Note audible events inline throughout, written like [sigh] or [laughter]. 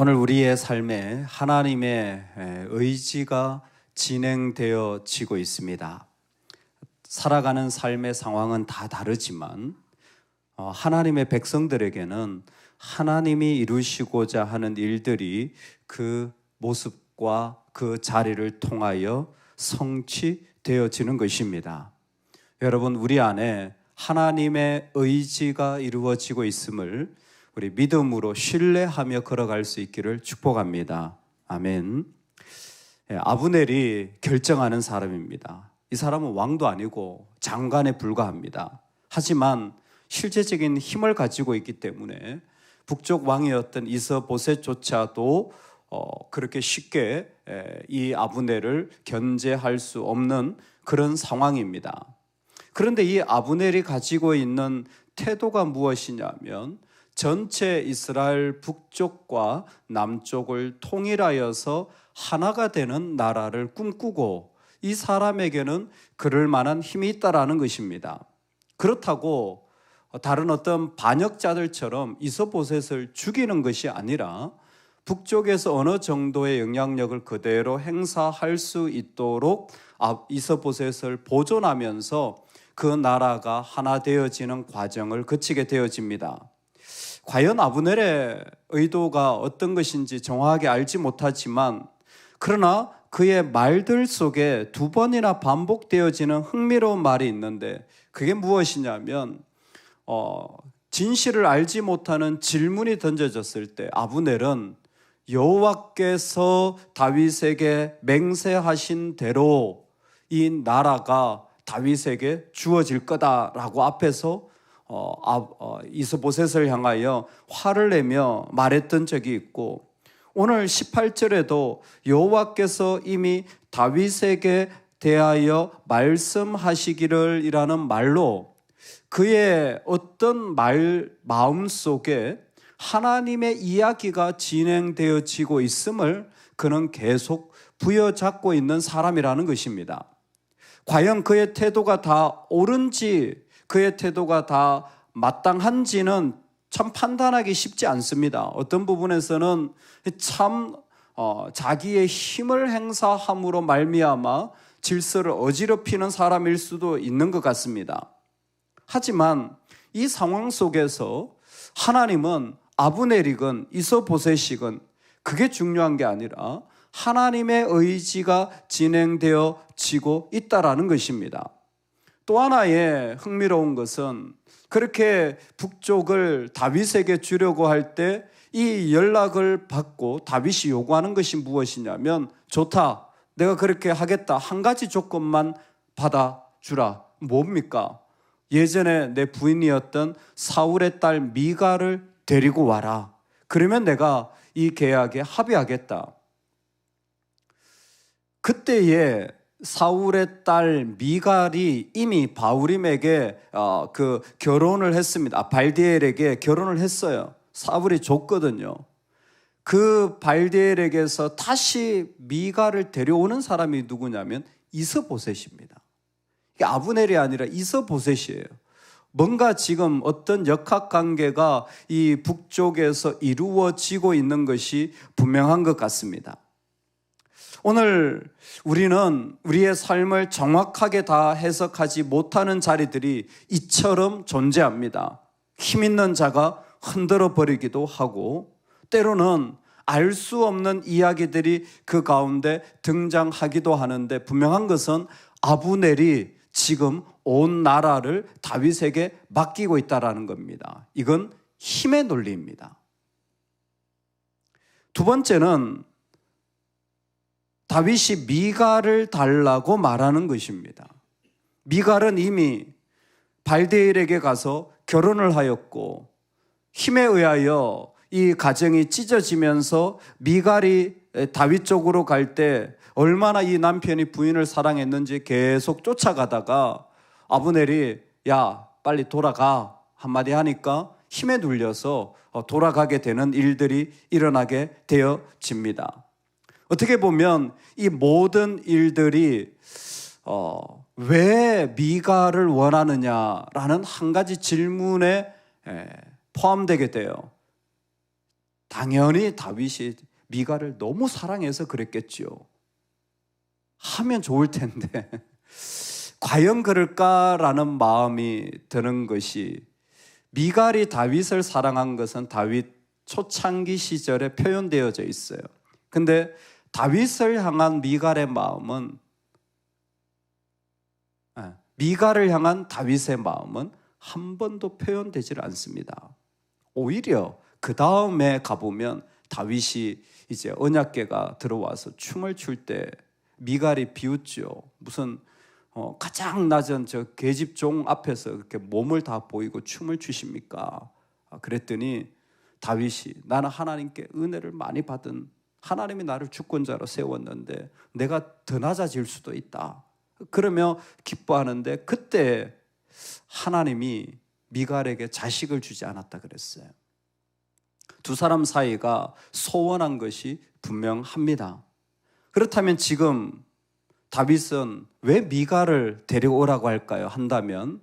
오늘 우리의 삶에 하나님의 의지가 진행되어지고 있습니다. 살아가는 삶의 상황은 다 다르지만 어, 하나님의 백성들에게는 하나님이 이루시고자 하는 일들이 그 모습과 그 자리를 통하여 성취되어지는 것입니다. 여러분, 우리 안에 하나님의 의지가 이루어지고 있음을 우리 믿음으로 신뢰하며 걸어갈 수 있기를 축복합니다. 아멘. 예, 아브넬이 결정하는 사람입니다. 이 사람은 왕도 아니고 장관에 불과합니다. 하지만 실제적인 힘을 가지고 있기 때문에 북쪽 왕이었던 이서보셋조차도 어, 그렇게 쉽게 에, 이 아브넬을 견제할 수 없는 그런 상황입니다. 그런데 이 아브넬이 가지고 있는 태도가 무엇이냐면 전체 이스라엘 북쪽과 남쪽을 통일하여서 하나가 되는 나라를 꿈꾸고 이 사람에게는 그럴 만한 힘이 있다라는 것입니다. 그렇다고 다른 어떤 반역자들처럼 이서보셋을 죽이는 것이 아니라 북쪽에서 어느 정도의 영향력을 그대로 행사할 수 있도록 아, 이서보셋을 보존하면서 그 나라가 하나 되어지는 과정을 거치게 되어집니다. 과연 아브넬의 의도가 어떤 것인지 정확하게 알지 못하지만 그러나 그의 말들 속에 두 번이나 반복되어지는 흥미로운 말이 있는데 그게 무엇이냐면 어, 진실을 알지 못하는 질문이 던져졌을 때 아브넬은 여호와께서 다윗에게 맹세하신 대로 이 나라가 다윗에게 주어질 거다라고 앞에서 어, 아, 어, 이스보셋을 향하여 화를 내며 말했던 적이 있고 오늘 18절에도 여호와께서 이미 다윗에게 대하여 말씀하시기를 이라는 말로 그의 어떤 말 마음 속에 하나님의 이야기가 진행되어지고 있음을 그는 계속 부여잡고 있는 사람이라는 것입니다. 과연 그의 태도가 다 옳은지 그의 태도가 다 마땅한지는 참 판단하기 쉽지 않습니다. 어떤 부분에서는 참 어, 자기의 힘을 행사함으로 말미암아 질서를 어지럽히는 사람일 수도 있는 것 같습니다. 하지만 이 상황 속에서 하나님은 아브네릭은 이서보셋이건 그게 중요한 게 아니라 하나님의 의지가 진행되어 지고 있다라는 것입니다. 또 하나의 흥미로운 것은 그렇게 북쪽을 다윗에게 주려고 할 때 이 연락을 받고 다윗이 요구하는 것이 무엇이냐면 좋다. 내가 그렇게 하겠다. 한 가지 조건만 받아 주라. 뭡니까? 예전에 내 부인이었던 사울의 딸 미가를 데리고 와라. 그러면 내가 이 계약에 합의하겠다. 그때에 사울의 딸 미갈이 이미 바울임에게 어, 그 결혼을 했습니다. 아, 발디엘에게 결혼을 했어요. 사울이 줬거든요. 그 발디엘에게서 다시 미갈을 데려오는 사람이 누구냐면 이서보셋입니다. 이게 아브넬이 아니라 이서보셋이에요. 뭔가 지금 어떤 역학 관계가 이 북쪽에서 이루어지고 있는 것이 분명한 것 같습니다. 오늘 우리는 우리의 삶을 정확하게 다 해석하지 못하는 자리들이 이처럼 존재합니다. 힘 있는 자가 흔들어 버리기도 하고 때로는 알 수 없는 이야기들이 그 가운데 등장하기도 하는데 분명한 것은 아부넬이 지금 온 나라를 다윗에게 맡기고 있다라는 겁니다. 이건 힘의 논리입니다. 두 번째는 다윗이 미갈을 달라고 말하는 것입니다. 미갈은 이미 발데일에게 가서 결혼을 하였고 힘에 의하여 이 가정이 찢어지면서 미갈이 다윗 쪽으로 갈 때 얼마나 이 남편이 부인을 사랑했는지 계속 쫓아가다가 아브넬이 야 빨리 돌아가 한마디 하니까 힘에 눌려서 돌아가게 되는 일들이 일어나게 되어집니다. 어떻게 보면 이 모든 일들이 어, 왜 미가를 원하느냐라는 한 가지 질문에 에, 포함되게 돼요. 당연히 다윗이 미가를 너무 사랑해서 그랬겠지요. 하면 좋을 텐데 [laughs] 과연 그럴까라는 마음이 드는 것이 미갈이 다윗을 사랑한 것은 다윗 초창기 시절에 표현되어져 있어요. 근데 다윗을 향한 미갈의 마음은 아, 미갈을 향한 다윗의 마음은 한 번도 표현되질 않습니다. 오히려 그 다음에 가보면 다윗이 이제 언약계가 들어와서 춤을 출 때 미갈이 비웃죠. 무슨 어, 가장 낮은 저 계집 종 앞에서 그렇게 몸을 다 보이고 춤을 추십니까? 아, 그랬더니 다윗이 나는 하나님께 은혜를 많이 받은 하나님이 나를 주권자로 세웠는데 내가 더 낮아질 수도 있다. 그러며 기뻐하는데 그때 하나님이 미갈에게 자식을 주지 않았다 그랬어요. 두 사람 사이가 소원한 것이 분명합니다. 그렇다면 지금 다윗은 왜 미갈을 데려오라고 할까요? 한다면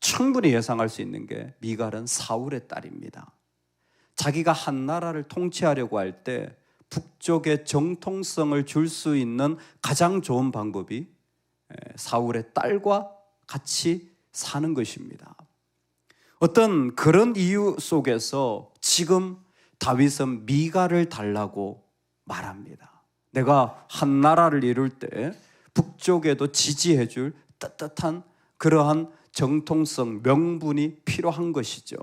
충분히 예상할 수 있는 게 미갈은 사울의 딸입니다. 자기가 한 나라를 통치하려고 할 때 북쪽의 정통성을 줄 수 있는 가장 좋은 방법이 사울의 딸과 같이 사는 것입니다. 어떤 그런 이유 속에서 지금 다윗은 미갈을 달라고 말합니다. 내가 한 나라를 이룰 때 북쪽에도 지지해 줄 따뜻한 그러한 정통성, 명분이 필요한 것이죠.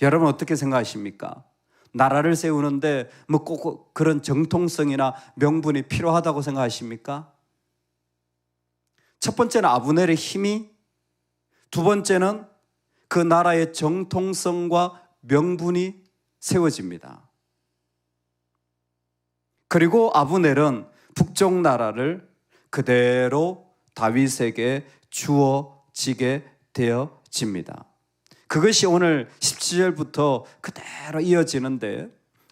여러분 어떻게 생각하십니까? 나라를 세우는데 뭐 꼭 그런 정통성이나 명분이 필요하다고 생각하십니까? 첫 번째는 아브넬의 힘이, 두 번째는 그 나라의 정통성과 명분이 세워집니다. 그리고 아브넬은 북쪽 나라를 그대로 다윗에게 주어지게 되어집니다. 그것이 오늘 17절부터 그대로 이어지는데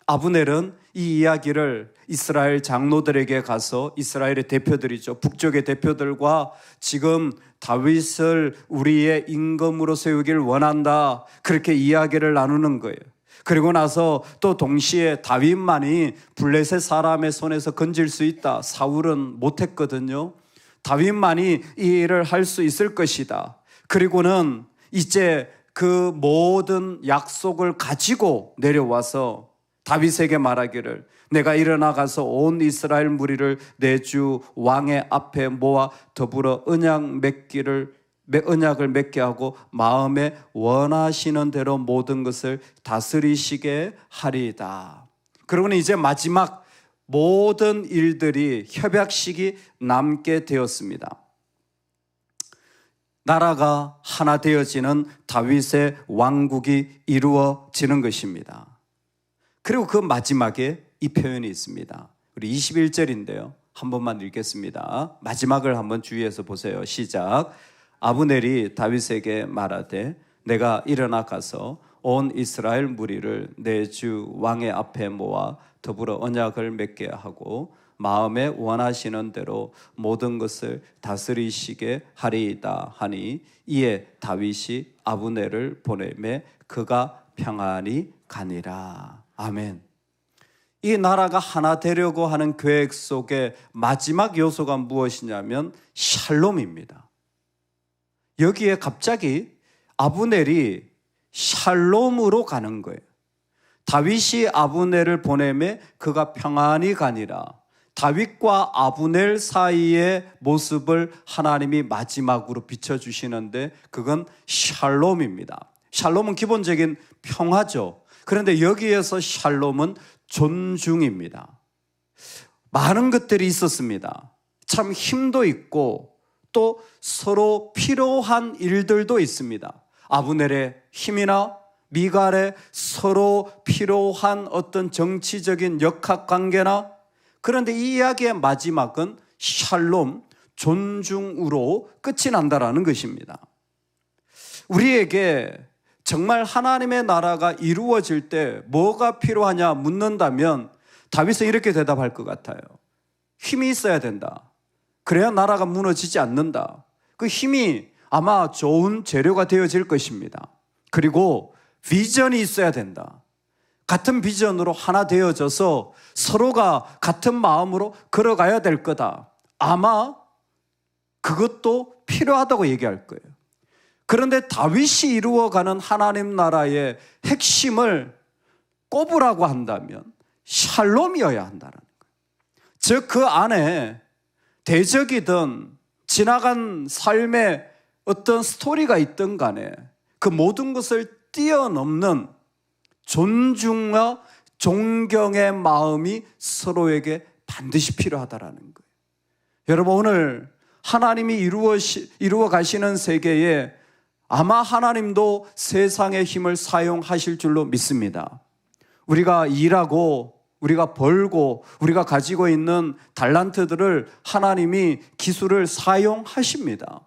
아브넬은 이 이야기를 이스라엘 장로들에게 가서 이스라엘의 대표들이죠. 북쪽의 대표들과 지금 다윗을 우리의 임금으로 세우길 원한다. 그렇게 이야기를 나누는 거예요. 그리고 나서 또 동시에 다윗만이 블레셋 사람의 손에서 건질 수 있다. 사울은 못했거든요. 다윗만이 이 일을 할 수 있을 것이다. 그리고는 이제 그 모든 약속을 가지고 내려와서 다윗에게 말하기를 내가 일어나 가서 온 이스라엘 무리를 내 주 왕의 앞에 모아 더불어 언약 맺기를 언약을 맺게 하고 마음에 원하시는 대로 모든 것을 다스리시게 하리이다. 그러고는 이제 마지막 모든 일들이 협약식이 남게 되었습니다. 나라가 하나 되어지는 다윗의 왕국이 이루어지는 것입니다. 그리고 그 마지막에 이 표현이 있습니다. 우리 21절인데요. 한 번만 읽겠습니다. 마지막을 한번 주의해서 보세요. 시작. 아브넬이 다윗에게 말하되 내가 일어나 가서 온 이스라엘 무리를 내 주 왕의 앞에 모아 더불어 언약을 맺게 하고 마음에 원하시는 대로 모든 것을 다스리시게 하리이다 하니 이에 다윗이 아브넬을 보내매 그가 평안히 가니라. 아멘. 이 나라가 하나 되려고 하는 계획 속에 마지막 요소가 무엇이냐면 샬롬입니다. 여기에 갑자기 아브넬이 샬롬으로 가는 거예요. 다윗이 아브넬을 보내매 그가 평안히 가니라. 다윗과 아브넬 사이의 모습을 하나님이 마지막으로 비춰주시는데 그건 샬롬입니다. 샬롬은 기본적인 평화죠. 그런데 여기에서 샬롬은 존중입니다. 많은 것들이 있었습니다. 참 힘도 있고 또 서로 필요한 일들도 있습니다. 아브넬의 힘이나 미갈의 서로 필요한 어떤 정치적인 역학 관계나 그런데 이 이야기의 마지막은 샬롬, 존중으로 끝이 난다라는 것입니다. 우리에게 정말 하나님의 나라가 이루어질 때 뭐가 필요하냐 묻는다면 다윗은 이렇게 대답할 것 같아요. 힘이 있어야 된다. 그래야 나라가 무너지지 않는다. 그 힘이 아마 좋은 재료가 되어질 것입니다. 그리고 비전이 있어야 된다. 같은 비전으로 하나 되어져서 서로가 같은 마음으로 걸어가야 될 거다. 아마 그것도 필요하다고 얘기할 거예요. 그런데 다윗이 이루어가는 하나님 나라의 핵심을 꼽으라고 한다면 샬롬이어야 한다는 거예요. 즉, 그 안에 대적이든 지나간 삶의 어떤 스토리가 있든 간에 그 모든 것을 뛰어넘는 존중과 존경의 마음이 서로에게 반드시 필요하다라는 거예요. 여러분 오늘 하나님이 이루어 이루어 가시는 세계에 아마 하나님도 세상의 힘을 사용하실 줄로 믿습니다. 우리가 일하고 우리가 벌고 우리가 가지고 있는 달란트들을 하나님이 기술을 사용하십니다.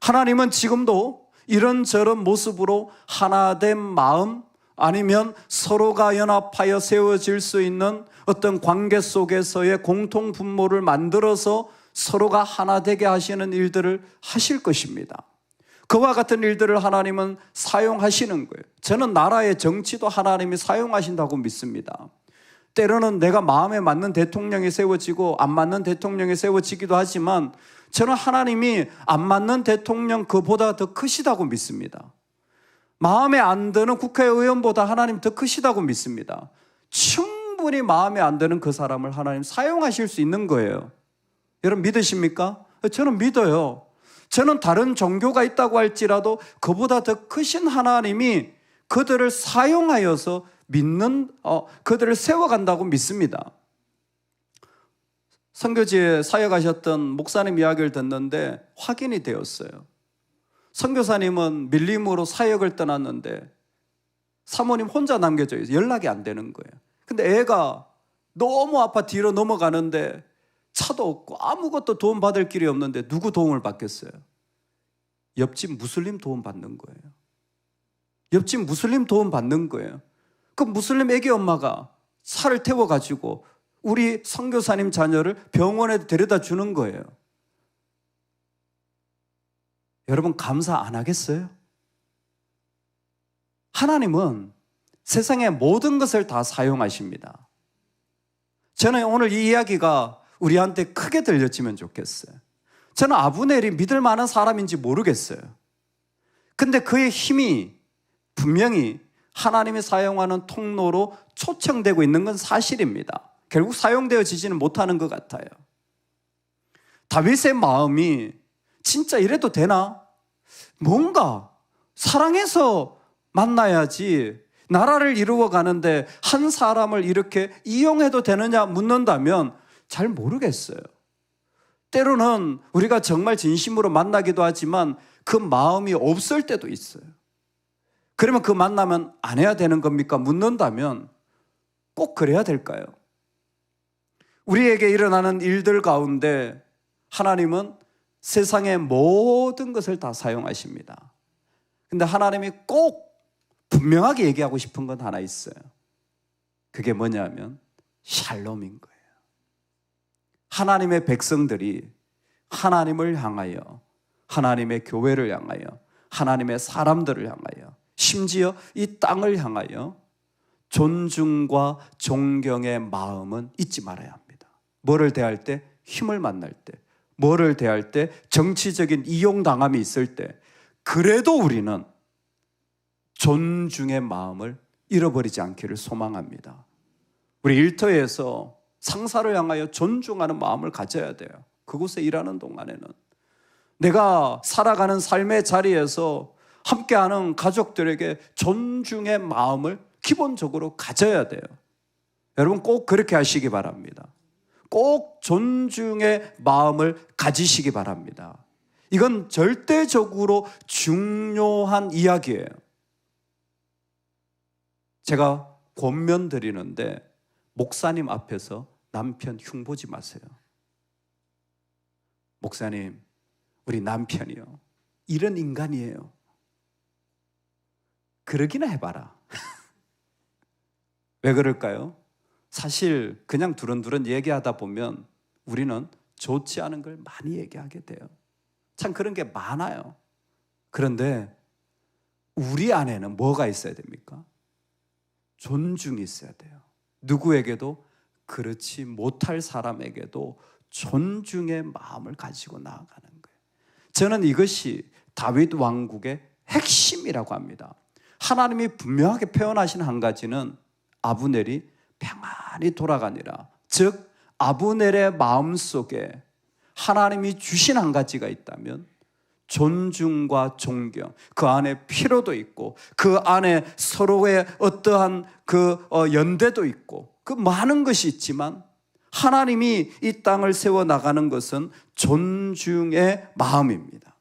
하나님은 지금도 이런저런 모습으로 하나된 마음 아니면 서로가 연합하여 세워질 수 있는 어떤 관계 속에서의 공통 분모를 만들어서 서로가 하나 되게 하시는 일들을 하실 것입니다. 그와 같은 일들을 하나님은 사용하시는 거예요. 저는 나라의 정치도 하나님이 사용하신다고 믿습니다. 때로는 내가 마음에 맞는 대통령이 세워지고 안 맞는 대통령이 세워지기도 하지만 저는 하나님이 안 맞는 대통령 그보다 더 크시다고 믿습니다. 마음에 안 드는 국회의원보다 하나님 더 크시다고 믿습니다. 충분히 마음에 안 드는 그 사람을 하나님 사용하실 수 있는 거예요. 여러분 믿으십니까? 저는 믿어요. 저는 다른 종교가 있다고 할지라도 그보다 더 크신 하나님이 그들을 사용하여서 믿는 어, 그들을 세워간다고 믿습니다. 선교지에 사역하셨던 목사님 이야기를 듣는데 확인이 되었어요. 선교사님은 밀림으로 사역을 떠났는데 사모님 혼자 남겨져 있어요. 연락이 안 되는 거예요. 근데 애가 너무 아파 뒤로 넘어가는데 차도 없고 아무것도 도움 받을 길이 없는데 누구 도움을 받겠어요? 옆집 무슬림 도움 받는 거예요. 옆집 무슬림 도움 받는 거예요. 그 무슬림 애기 엄마가 차를 태워 가지고 우리 선교사님 자녀를 병원에 데려다 주는 거예요. 여러분 감사 안 하겠어요? 하나님은 세상의 모든 것을 다 사용하십니다. 저는 오늘 이 이야기가 우리한테 크게 들려지면 좋겠어요. 저는 아브넬이 믿을 만한 사람인지 모르겠어요. 근데 그의 힘이 분명히 하나님이 사용하는 통로로 초청되고 있는 건 사실입니다. 결국 사용되어지지는 못하는 것 같아요. 다윗의 마음이 진짜 이래도 되나? 뭔가 사랑해서 만나야지 나라를 이루어 가는데 한 사람을 이렇게 이용해도 되느냐 묻는다면 잘 모르겠어요. 때로는 우리가 정말 진심으로 만나기도 하지만 그 마음이 없을 때도 있어요. 그러면 그 만나면 안 해야 되는 겁니까? 묻는다면 꼭 그래야 될까요? 우리에게 일어나는 일들 가운데 하나님은 세상의 모든 것을 다 사용하십니다. 근데 하나님이 꼭 분명하게 얘기하고 싶은 건 하나 있어요. 그게 뭐냐면 샬롬인 거예요. 하나님의 백성들이 하나님을 향하여 하나님의 교회를 향하여 하나님의 사람들을 향하여 심지어 이 땅을 향하여 존중과 존경의 마음은 잊지 말아야 합니다. 뭐를 대할 때 힘을 만날 때 뭐를 대할 때 정치적인 이용당함이 있을 때 그래도 우리는 존중의 마음을 잃어버리지 않기를 소망합니다. 우리 일터에서 상사를 향하여 존중하는 마음을 가져야 돼요. 그곳에 일하는 동안에는 내가 살아가는 삶의 자리에서 함께하는 가족들에게 존중의 마음을 기본적으로 가져야 돼요. 여러분 꼭 그렇게 하시기 바랍니다. 꼭 존중의 마음을 가지시기 바랍니다. 이건 절대적으로 중요한 이야기예요. 제가 권면 드리는데 목사님 앞에서 남편 흉보지 마세요. 목사님, 우리 남편이요. 이런 인간이에요. 그러기나 해봐라. [laughs] 왜 그럴까요? 사실 그냥 두런두런 얘기하다 보면 우리는 좋지 않은 걸 많이 얘기하게 돼요. 참 그런 게 많아요. 그런데 우리 안에는 뭐가 있어야 됩니까? 존중이 있어야 돼요. 누구에게도 그렇지 못할 사람에게도 존중의 마음을 가지고 나아가는 거예요. 저는 이것이 다윗 왕국의 핵심이라고 합니다. 하나님이 분명하게 표현하신 한 가지는 아브넬이 평안히 돌아가니라. 즉 아브넬의 마음 속에 하나님이 주신 한 가지가 있다면 존중과 존경 그 안에 피로도 있고 그 안에 서로의 어떠한 그 어, 연대도 있고 그 많은 것이 있지만 하나님이 이 땅을 세워 나가는 것은 존중의 마음입니다.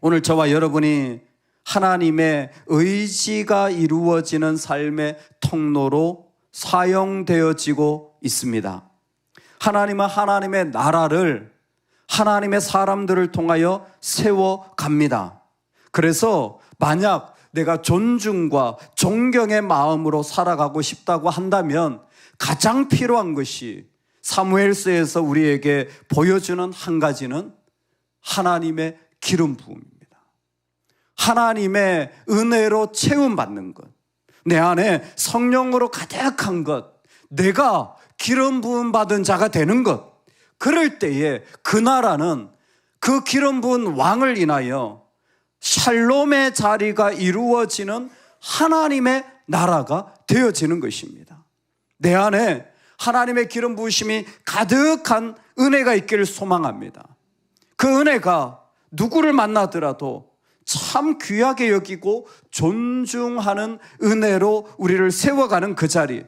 오늘 저와 여러분이 하나님의 의지가 이루어지는 삶의 통로로 사용되어지고 있습니다. 하나님은 하나님의 나라를 하나님의 사람들을 통하여 세워 갑니다. 그래서 만약 내가 존중과 존경의 마음으로 살아가고 싶다고 한다면 가장 필요한 것이 사무엘서에서 우리에게 보여주는 한 가지는 하나님의 기름 부음입니다. 하나님의 은혜로 채움 받는 것. 내 안에 성령으로 가득한 것. 내가 기름 부음 받은 자가 되는 것. 그럴 때에 그 나라는 그 기름 부은 왕을 인하여 샬롬의 자리가 이루어지는 하나님의 나라가 되어지는 것입니다. 내 안에 하나님의 기름 부으심이 가득한 은혜가 있기를 소망합니다. 그 은혜가 누구를 만나더라도 참 귀하게 여기고 존중하는 은혜로 우리를 세워가는 그 자리.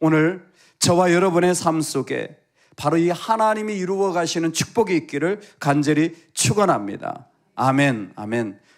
오늘 저와 여러분의 삶 속에 바로 이 하나님이 이루어 가시는 축복이 있기를 간절히 축원합니다. 아멘. 아멘.